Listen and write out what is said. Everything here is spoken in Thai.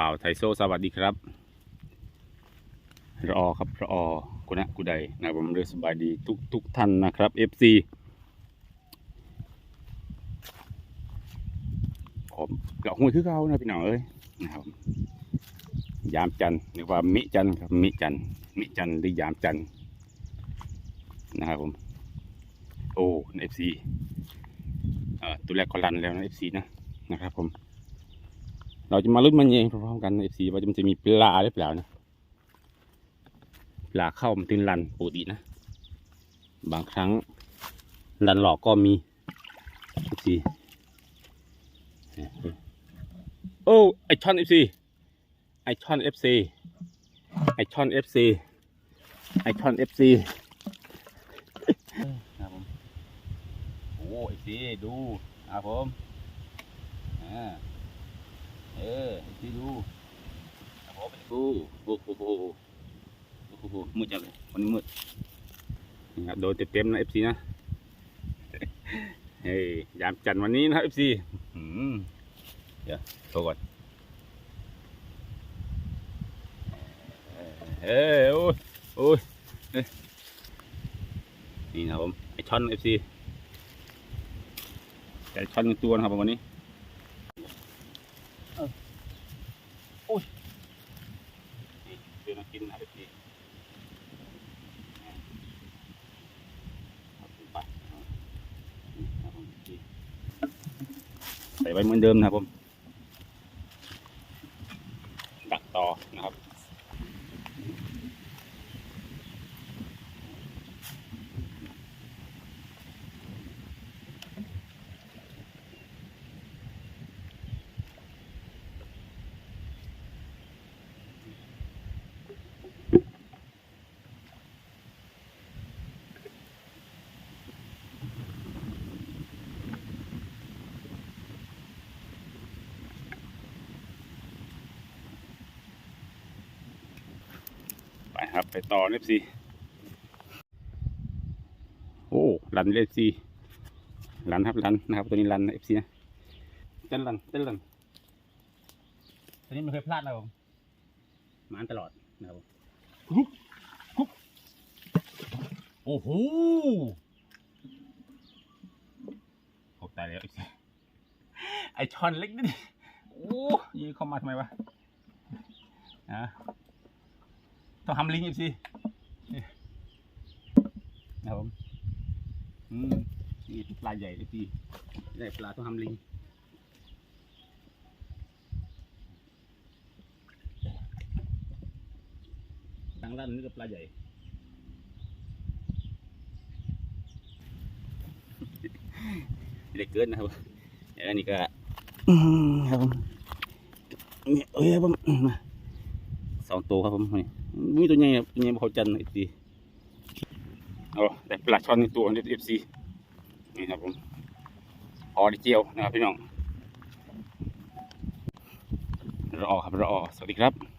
บ่าวไทโซสวัสดีครับรอครับรอกุณะกุใดนะผมเรือสบายดีทุกทุกท่านนะครับ FC ผมเกาะห้วยคือเขานะพี่น้องเอ้ยนะครับยามจันหรือว่ามิจันครับมิจันมิจันหรือยามจันนะครับผมโอ้เอฟซีตัวแรกก็รันแล้วนะเอฟซีนะนะครับผม เราจะมาลุ้นมันเองพร้อมๆกันเอฟซีว่ามันจะมีปลาหรือเปล่านะปลาเข้ามันถึงรันปกตินะ บางครั้งรันหลอกก็มีเอฟซีโอ้ไอช่อนเอฟซีไอช่อนเอฟซีไอช่อนเอฟซีไอช่อนเอฟซีครับผมโอ้เอฟซีดูครับผมอ่า เออพี่ดูครับผมโอ้โหโอ้โหโอ้โหมืดจังเลยวันนี้มืดนี่ครับโดนเต็มๆนะเอฟซีนะเฮ้ยยามจันทร์วันนี้นะครับเอฟซีเดี๋ยวโทรก่อนเอ้ยโอ้ยโอ้ยเอ้ยนี่นะครับผมไอช่อนเอฟซีแต่ช่อนหนึ่งตัวนะครับผมวันนี้นี่เดี๋ยวมากินอะไรที ใส่ไว้เหมือนเดิมนะครับผม ดักต่อนะครับ ครับ ไปต่อเอฟซีโอ้รันเอฟซีรันครับรันนะครับ ตัวนี้รันเอฟซีนะเต้นรันเต้นรันตัวนี้ไม่เคยพลาดนะผมมานตลอดนะครับผมฮึบฮึบโอ้โหตกตายแล้วไอชอนเล็กนิดเดียวโอ้ยิงเข้ามาทำไมวะอะ ต้องทำลิงอีกสินี่นะครับผมอืมนี่ปลาใหญ่เลยพี่ได้ปลาต้องทำลิงทางด้านนี้ก็ปลาใหญ่เล็กเกินนะครับอันนี้ก็อืมครับผมนี่เอ้ยครับผมอืมมาสองตัวครับผมนี่ มีตัวใหญ่ตัวใหญ่บ่เขาจันเอฟซีเอาแต่ปลาช่อนในตัวเอฟซีนี่ครับผมพอได้เจียวนะครับพี่น้องรอครับรอสวัสดีครับ